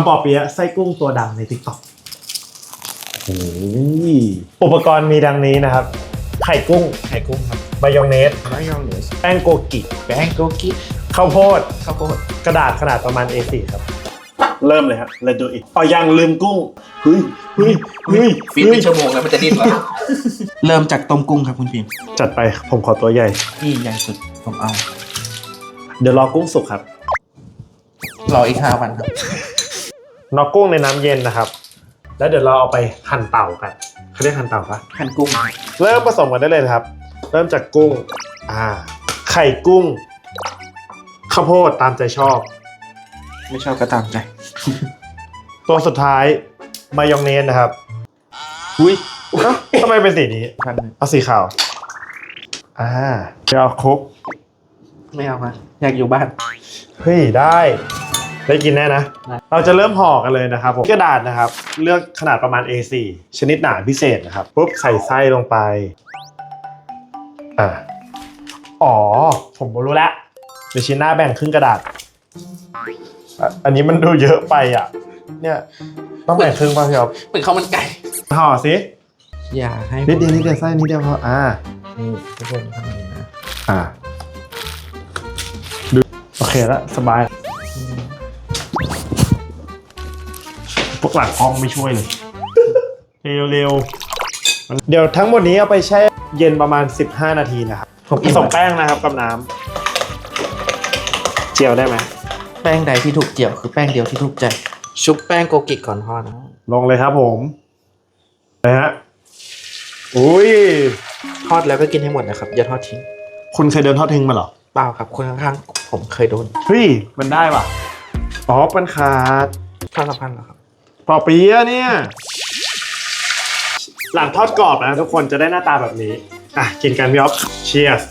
ำปอเปี๊ยะไส้กุ้งตัวดังในทิกตอกอุปกรณ์มีดังนี้นะครับ ไข่กุ้ง ไข่กุ้งครับมายองเนสมายองเนสแป้งโกกิแป้งโกกิข้าวโพดข้าวโพดกระดาษขนาดประมาณ A4 ครับ เริ่มเลยครับ let's do it อ๋อยังลืมกุ้งเฮ้ยเฮ้ยเฮ้ยฟีดเฮ้เป็ยนชั่วโมงแล้วมันจะดิ้นเหรอเริ่มจากต้มกุ้งครับคุณพิมพ์จัดไปผมขอตัวใหญ่นี่ใหญ่สุดผมเอา เดี๋ยวรอกุ้งสุกครับ รออีกห้าวันครับ นอกกุ้งในน้ำเย็นนะครับ แล้วเดี๋ยวเราเอาไปหั่นเต่ากันเขาเรียกหั่นเต่าปะหั่นกุ้งเริ่มผสมกันได้เลยนะครับ เริ่มจากกุ้งอ่าไข่กุ้งข้าวโพดตามใจชอบ ไม่ชอบก็ตามใจ ตัวสุดท้ายมายองเนสนะครับอุ้ยเอ้าทำไมเป็นสีนี้พันหนึ่งเอาสีขาวอ่าเดี๋ยวเอาครบไม่เอามา อยากอยู่บ้าน เฮ้ยได้ ได้กินแน่นะได้เราจะเริ่มห่อกันเลยนะครับผมกระดาษนะครับ เลือกขนาดประมาณ A4 ชนิดหนาพิเศษนะครับปุ๊บใส่ไส้ลงไปอ่าอ๋อ ผมรู้แล้วเดี๋ยวชิ้นหน้าแบ่งครึ่งกระดาษอะอันนี้มันดูเยอะไปอะ เนี่ยต้องแบ่งครึ่งป่ะพี่อ๊อฟเป็นข้าวมันไก่ห่อสิอย่าให้นิดเดียวนิดเดียวไส้นิดเดียวพออ่านี่ทุกคนทำอย่างนี้นะอ่าดูโอเคแล้วสบาย พวกหลังห้องไม่ช่วยเลย เร็วๆเดี๋ยวทั้งหมดนี้เอาไปแช่เย็นประมาณ 15 นาทีนะครับผมผสมแป้งนะครับกับน้ำเจียวได้ไหมแป้งใดที่ถูกเจียวคือแป้งเดียวที่ถูกใจ ชุบแป้งโกกิก่อนทอดนะลงเลยครับผมนะฮะอุ้ยทอดแล้วก็กินให้หมดนะครับอย่าทอดทิ้งคุณเคยเดินทอดทิ้งมาเหรอเปล่าครับคนข้างๆผมเคยโดนเฮ้ยมันได้ป่ะอ๋อมันขาดทอดสัมพันธ์เหรอครับ ปอเปี๊ยะเนี่ย หลังทอดกรอบนะทุกคนจะได้หน้าตาแบบนี้ อะ กินกันพี่อ๊อฟเชียร์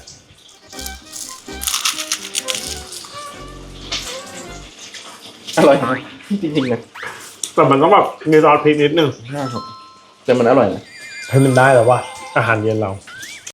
อร่อยนะจริงๆนะแต่มันต้องแบบมีซอสพริกนิดนึงใช่ครับแต่มันอร่อยนะให้มันได้แล้วว่าอาหารเย็นเรา